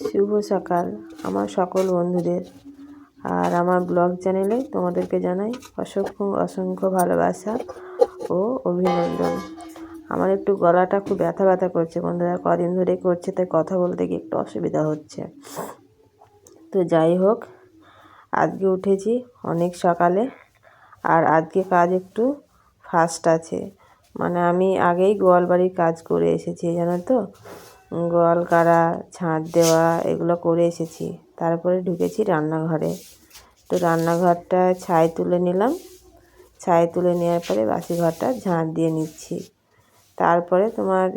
শুভ সকাল, আমার সকল বন্ধুদের। আর আমার ব্লগ চ্যানেলে তোমাদেরকে জানাই অসংখ্য অসংখ্য ভালোবাসা ও অভিনন্দন। আমার একটু গলাটা খুব ব্যথা ব্যথা করছে বন্ধুরা, কদিন ধরে করছে, তাই কথা বলতে গিয়ে একটু অসুবিধা হচ্ছে। তো যাই হোক, আজকে উঠেছি অনেক সকালে, আর আজকে কাজ একটু ফাস্ট আছে। মানে আমি আগেই গোয়াল বাড়ির কাজ করে এসেছি, জানো তো? গোয়াল কাড়া ঝাঁট দেওয়া এগুলো করে এসেছি। তারপরে ঢুকেছি রান্নাঘরে। তো রান্নাঘরটা ছাই তুলে নিলাম। ছাই তুলে নেওয়ার পরে বাসি ঘরটা ঝাঁট দিয়ে নিচ্ছি। তারপরে তোমার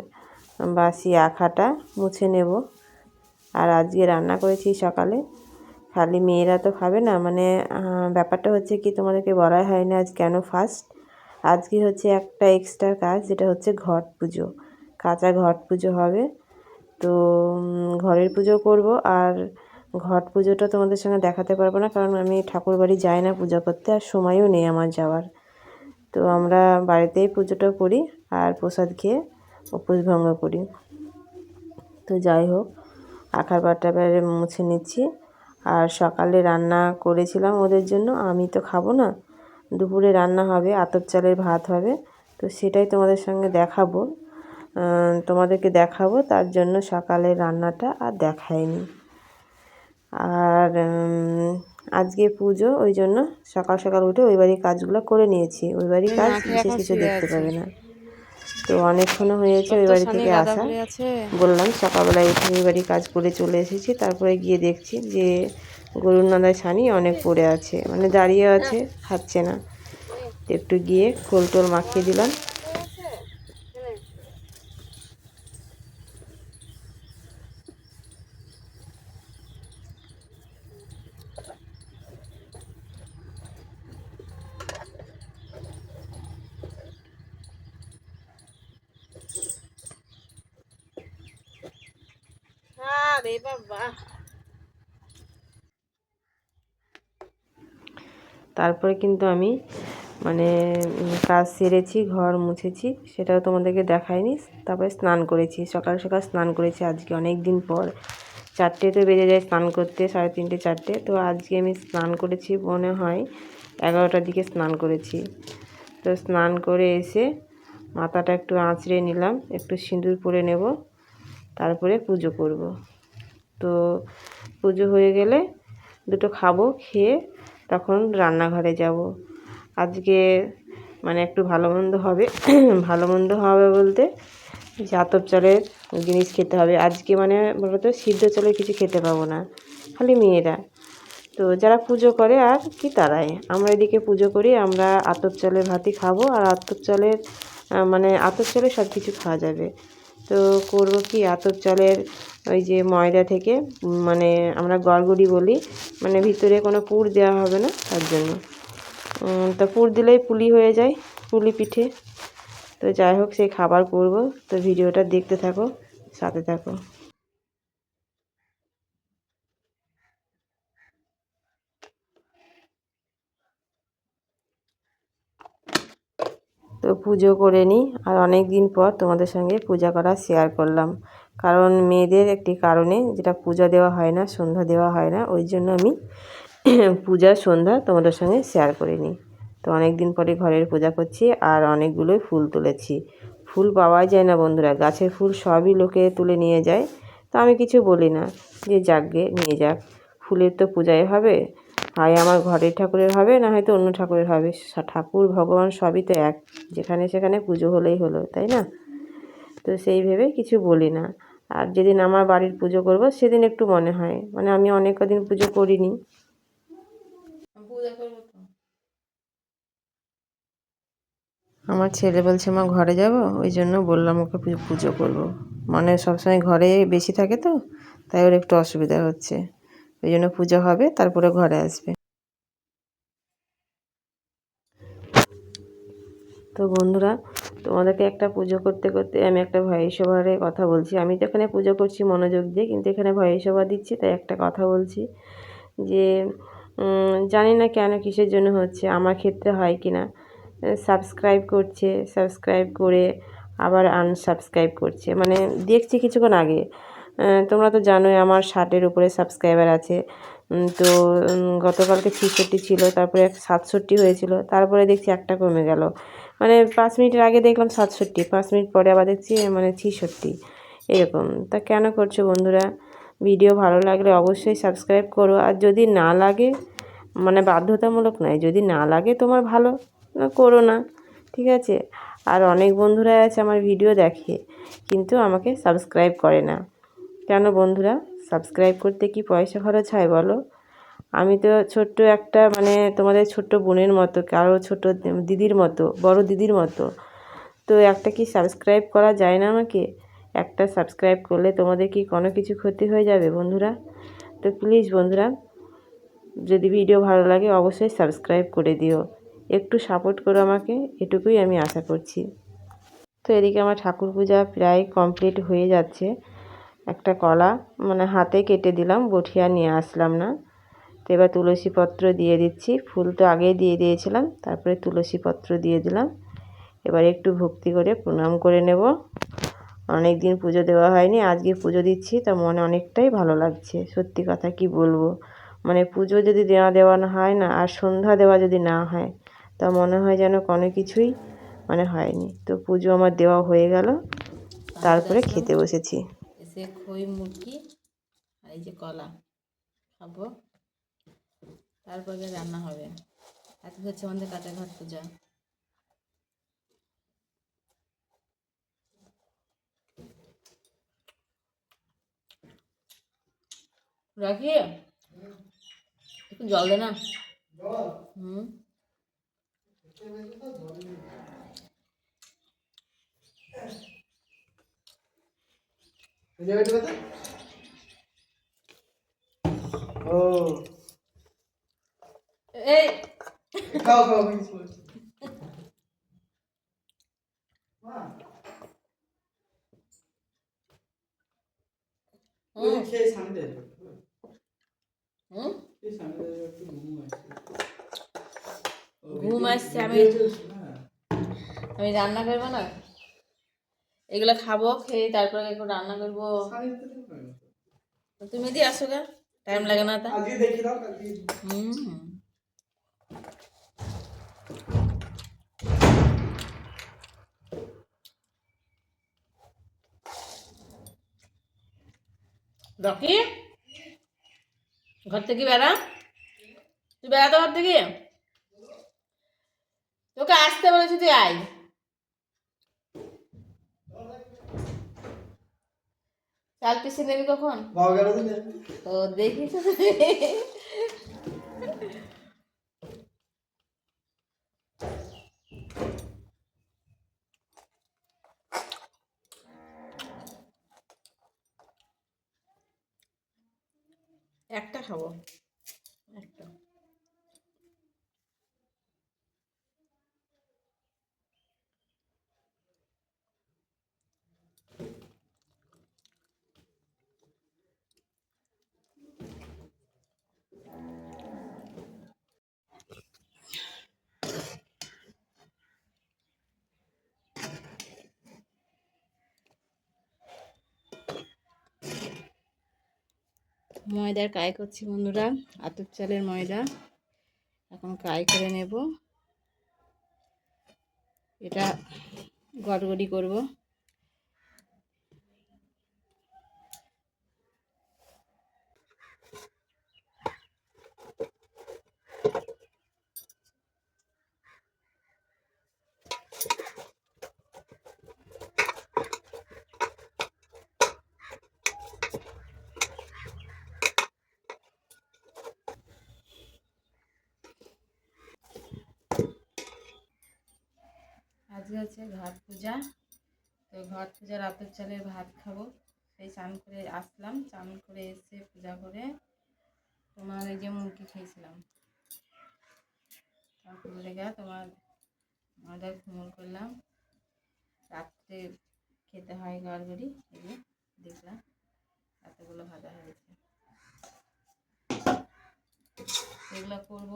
বাসি আখাটা মুছে নেব। আর আজকে রান্না করেছি সকালে। খালি মেয়েরা তো খাবে না। মানে ব্যাপারটা হচ্ছে কি তোমাদেরকে বলাই হয় না আজ কেন ফার্স্ট আজকে হচ্ছে একটা এক্সট্রা কাজ, যেটা হচ্ছে ঘট পুজো। কাঁচা ঘট পুজো হবে। তো ঘরের পুজো করব। আর ঘট পুজোটা তোমাদের সঙ্গে দেখাতে পারব না, কারণ আমি ঠাকুর বাড়ি যাই না পুজো করতে, আর সময়ও নেই আমার যাওয়ার। তো আমরা বাড়িতেই পুজোটা করি, আর প্রসাদ খেয়ে উপোস ভঙ্গ করি। তো যাই হোক, আখার পাটা মুছে নিচ্ছি। আর সকালে রান্না করেছিলাম ওদের জন্য, আমি তো খাব না। দুপুরে রান্না হবে, আতপ চালের ভাত হবে, তো সেটাই তোমাদের সঙ্গে দেখাবো। তোমাদেরকে দেখাবো তার জন্য সকালে রান্নাটা আর দেখায়নি আর আজকে পুজো ওই জন্য সকাল সকাল উঠে ওই বাড়ির কাজগুলো করে নিয়েছি। ওই বাড়ির কাজ বিশেষ কিছু দেখতে পাবে না। তো অনেকক্ষণও হয়েছে ওই বাড়ি থেকে আসা। বললাম সকালবেলায় উঠে ওই বাড়ি কাজ করে চলে এসেছি তারপরে গিয়ে দেখছি যে গরুর নাদায় ছানি অনেক পড়ে আছে মানে দাঁড়িয়ে আছে খাচ্ছে না। একটু গিয়ে খোল টোল মাখিয়ে দিলাম। বাবা তারপরে কিন্তু আমি মানে কাজ সেরেছি, ঘর মুছেছি, সেটাও তোমাদেরকে দেখাইনি। তারপরে স্নান করেছি, সকাল সকাল স্নান করেছি, আজকে অনেক দিন পর। চারটে তো বেজে যায় স্নান করতে, সাড়ে তিনটে, চারটে। তো আজকে আমি স্নান করেছি, মনে হয় এগারোটার দিকে স্নান করেছি। তো স্নান করে এসে মাথাটা একটু আঁচড়ে নিলাম, একটু সিঁদুর পরে নেব, তারপরে পুজো করব। তো পুজো হয়ে গেলে দুটো খাব, খেয়ে তখন রান্নাঘরে যাব। আজকে মানে একটু ভালো মন্দ হবে, ভালো মন্দ হবে বলতে জাতব চালের জিনিস খেতে হবে। আজকে মানে বলতো সিদ্ধ চালের কিছু খেতে পাবো না, খালি মেয়েরা। তো যারা পুজো করে আর কি তারাই। আমরা এদিকে পুজো করি, আমরা আতপ চালের ভাতই খাব, আর আতপ চালের মানে আতপ চালের সব কিছু খাওয়া যাবে। তো করব কি আতর চালের ওই যে ময়দা থেকে মানে আমরা গড়গড়ি বলি মানে ভিতরে কোনো পুর দেওয়া হবে না তার জন্য। তো পুর দিলেই পুলি হয়ে যায়, পুলি পিঠে। তো যাই হোক, সেই খাবার করব। তো ভিডিওটা দেখতে থাকো, সাথে থাকো। তো পুজো করে নিই। আর অনেক দিন পর তোমাদের সঙ্গে পূজা করা শেয়ার করলাম। কারণ মেয়েদের একটি কারণে যেটা পূজা দেওয়া হয় না, সন্ধ্যা দেওয়া হয় না, ওই জন্য আমি পূজার সন্ধ্যা তোমাদের সঙ্গে শেয়ার করে নিই। তো অনেক দিন পরে ঘরের পূজা করছি আর অনেকগুলোই ফুল তুলেছি। ফুল পাওয়াই যায় না বন্ধুরা, গাছের ফুল সবই লোকে তুলে নিয়ে যায়। তো আমি কিছু বলি না, যে যাকগে নিয়ে যাক। ফুলের তো পূজাই হবে। হয় আমার ঘরের ঠাকুরের হবে, না হয়তো অন্য ঠাকুরের হবে। ঠাকুর, ভগবান সবই তো এক। যেখানে সেখানে পুজো হলেই হলো, তাই না? তো সেই ভেবে কিছু বলি না। আর যেদিন আমার বাড়ির পুজো করব, সেদিন একটু মনে হয়। মানে আমি অনেক কদিন পুজো করিনি। আমার ছেলে বলছে, মা, ঘরে যাব? ওই জন্য বললাম ওকে পুজো করব। মানে সবসময় ঘরে বেশি থাকে তো, তাই ওর একটু অসুবিধা হচ্ছে। ওই জন্য পুজো হবে, তারপরে ঘরে আসবে। তো বন্ধুরা, তোমাদেরকে একটা পুজো করতে করতে আমি একটা ভয়েসওভারে কথা বলছি। আমি তো এখানে পুজো করছি মনোযোগ দিয়ে, কিন্তু এখানে ভয়েসওভার দিচ্ছি, তাই একটা কথা বলছি যে জানি না কেন কিসের জন্য হচ্ছে, আমার ক্ষেত্রে হয় কি না। সাবস্ক্রাইব করছে, সাবস্ক্রাইব করে আবার আনসাবস্ক্রাইব করছে। মানে দেখছি কিছুক্ষণ আগে তোমরা তো জানোই আমার ষাটের উপরে সাবস্ক্রাইবার আছে। তো গতকালকে ছিষট্টি ছিল, তারপরে সাতষট্টি হয়েছিল, তারপরে দেখছি একটা কমে গেল। মানে পাঁচ মিনিটের আগে দেখলাম সাতষট্টি, পাঁচ মিনিট পরে আবার দেখছি মানে ছিষট্টি। এরকম। তা কেন করছ বন্ধুরা? ভিডিও ভালো লাগলে অবশ্যই সাবস্ক্রাইব করো। আর যদি না লাগে মানে বাধ্যতামূলক নয়, যদি না লাগে তোমার ভালো করো না। ঠিক আছে? আর অনেক বন্ধুরা আছে আমার ভিডিও দেখে, কিন্তু আমাকে সাবস্ক্রাইব করে না। কেন বন্ধুরা? সাবস্ক্রাইব করতে কি পয়সা খরচ হয় বলো? আমি তো ছোট্ট একটা মানে তোমাদের ছোট্ট বোনের মতো, কারও ছোট দিদির মতো, বড় দিদির মতো। তো একটা কি সাবস্ক্রাইব করা যায় না আমাকে? একটা সাবস্ক্রাইব করলে তোমাদের কি কোনো কিছু ক্ষতি হয়ে যাবে বন্ধুরা? তো প্লিজ বন্ধুরা, যদি ভিডিও ভালো লাগে অবশ্যই সাবস্ক্রাইব করে দিও। একটু সাপোর্ট করো আমাকে, এটুকুই আমি আশা করছি। তো এদিকে আমার ঠাকুর পূজা প্রায় কমপ্লিট হয়ে যাচ্ছে। একটা কলা মানে হাতে কেটে দিলাম, বঠিয়া নিয়ে আসলাম না। তো এবার তুলসী পত্র দিয়ে দিচ্ছি। ফুল তো আগেই দিয়ে দিয়েছিলাম, তারপরে তুলসী পত্র দিয়ে দিলাম। এবার একটু ভক্তি করে প্রণাম করে নেব। অনেক দিন পুজো দেওয়া হয়নি, আজকে পুজো দিচ্ছি, তা মনে অনেকটাই ভালো লাগছে। সত্যি কথা কি বলব? মানে পুজো যদি দেওয়া দেওয়া হয় না, আর সন্ধ্যা দেওয়া যদি না হয়, তা মনে হয় যেন কোনো কিছুই মানে হয়নি। তো পুজো আমার দেওয়া হয়ে গেল, তারপরে খেতে বসেছি। এসে খই, মুরগি আর এই যে কলা খাব। তারপরে রান্না হবে। আজকে হচ্ছে আমাদের কাঁচা ঘাট পূজা। রাখি, একটু জল দে না। হুম। ও। এই। খাও খাও আমি কিছু বলছি। ওই যে খেয়ে সামনে হুম? খেয়ে সামনে একটু ঘুম আসছে। ঘুম আসছে, আমি- ভিডিও আমি রান্না করব না? এগুলো খাব খেয়ে তারপরে একটু রান্না করব। তুমি দিয়ে আসো গা টাইম লাগে না তা। হুম। রকি ঘর থেকে বেড়া। তুই বেড়াতো ঘর থেকে? তোকে আসতে বলেছি তুই আয়। চাল পিসে নেবি কখন? তো ও দেখি একটা খাব। একটা। ময়দার কাই করছি বন্ধুরা আতপ চালের ময়দা। এখন কাই করে নেব। এটা গড়গড়ি করব। আজকে হচ্ছে ঘাট পূজা। তো ঘট পূজার রাতের চালের ভাত খাব। সেই চান করে আসলাম, চান করে এসে পূজা করে তোমার এই যে মুরগি খেয়েছিলাম। তারপরে গা তোমার ময়দা ঘুমোর করলাম। রাত্রে খেতে হয় গড়গড়ি এগুলো দেখলাম রাতেগুলো ভাজা হয়েছে এগুলো করব।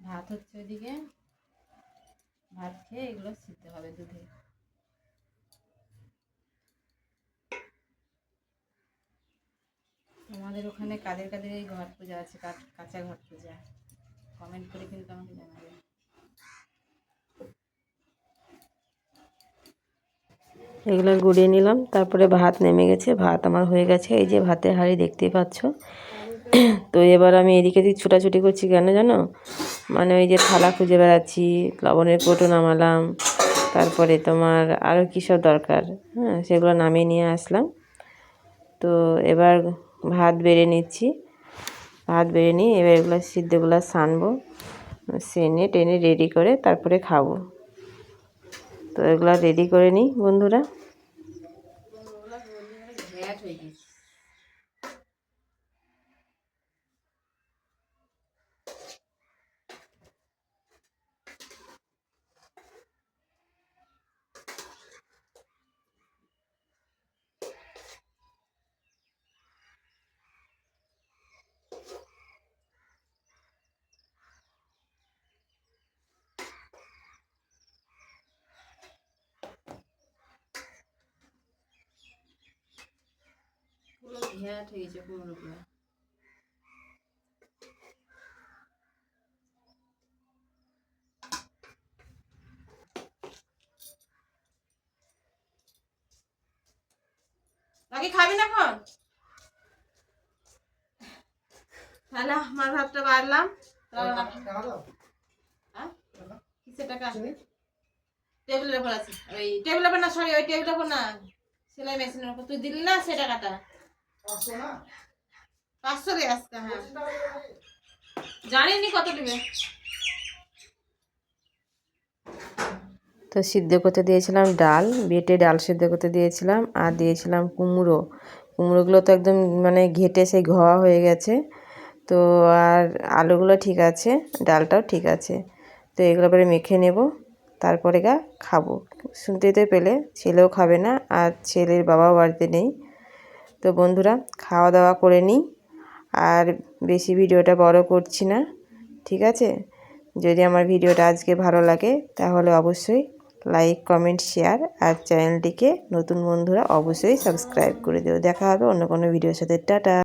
ভাত হচ্ছে ওইদিকে। ভাত খেয়ে এগুলো সিদ্ধ হবে দুধে। তোমাদের ওখানে কাদের কাদের এই ঘট পূজা আছে? কাঁচা ঘট পূজা? কমেন্ট করে কিন্তু আমাকে জানাবে। এগুলো গুড়িয়ে নিলাম, তারপরে ভাত নেমে গেছে। ভাত আমার হয়ে গেছে। এই যে ভাতের হাঁড়ি দেখতেই পাচ্ছ। তো এবার আমি এদিকে এদিক ছুটাছুটি করছি কেন জানো? মানে ওই যে থালা খুঁজে বেড়াচ্ছি, লবণের কৌটো নামালাম, তারপরে তোমার আরও কী সব দরকার হ্যাঁ সেগুলো নামিয়ে নিয়ে আসলাম। তো এবার ভাত বেড়ে নিচ্ছি, ভাত বেড়ে নিয়ে এবার এগুলো সিদ্ধগুলো সানবো, সেনে টেনে রেডি করে তারপরে খাব। তো এগুলো রেডি করে নিই বন্ধুরা ঘ্যাট হয়ে গেছে পুরো ঘ্যাট হয়ে গেছে কুমড়োগুলো নাকি খাবি না এখন? তাহলে আমার ভাতটা বাড়লাম। হ্যাঁ? কিসের টাকা? টেবিলের উপর আছে। ওই টেবিলের উপর না সরি ওই টেবিলের উপর না। সেলাই মেশিনের উপর। তুই দিলি না সে টাকাটা? পাঁচশো রে আজকে হ্যাঁ। জানিনি কত দিবে তো সিদ্ধ করতে দিয়েছিলাম ডাল বেটে ডাল সিদ্ধ করতে দিয়েছিলাম আর দিয়েছিলাম কুমড়ো। কুমড়োগুলো তো একদম মানে ঘেটে সেই ঘোয়া হয়ে গেছে। তো আর আলুগুলো ঠিক আছে ডালটাও ঠিক আছে। তো এগুলো পরে মেখে নেব তারপরে গা খাব। শুনতেই তো পেলে ছেলেও খাবে না আর ছেলের বাবাও বাড়িতে নেই। তো বন্ধুরা খাওয়া দাওয়া করে নিই। আর বেশি ভিডিওটা বড় করছি না, ঠিক আছে? যদি আমার ভিডিওটা আজকে ভালো লাগে, তাহলে অবশ্যই লাইক, কমেন্ট, শেয়ার আর চ্যানেলটিকে নতুন বন্ধুরা অবশ্যই সাবস্ক্রাইব করে দেবো দেখা হবে অন্য কোনো ভিডিওর সাথে। টাটা!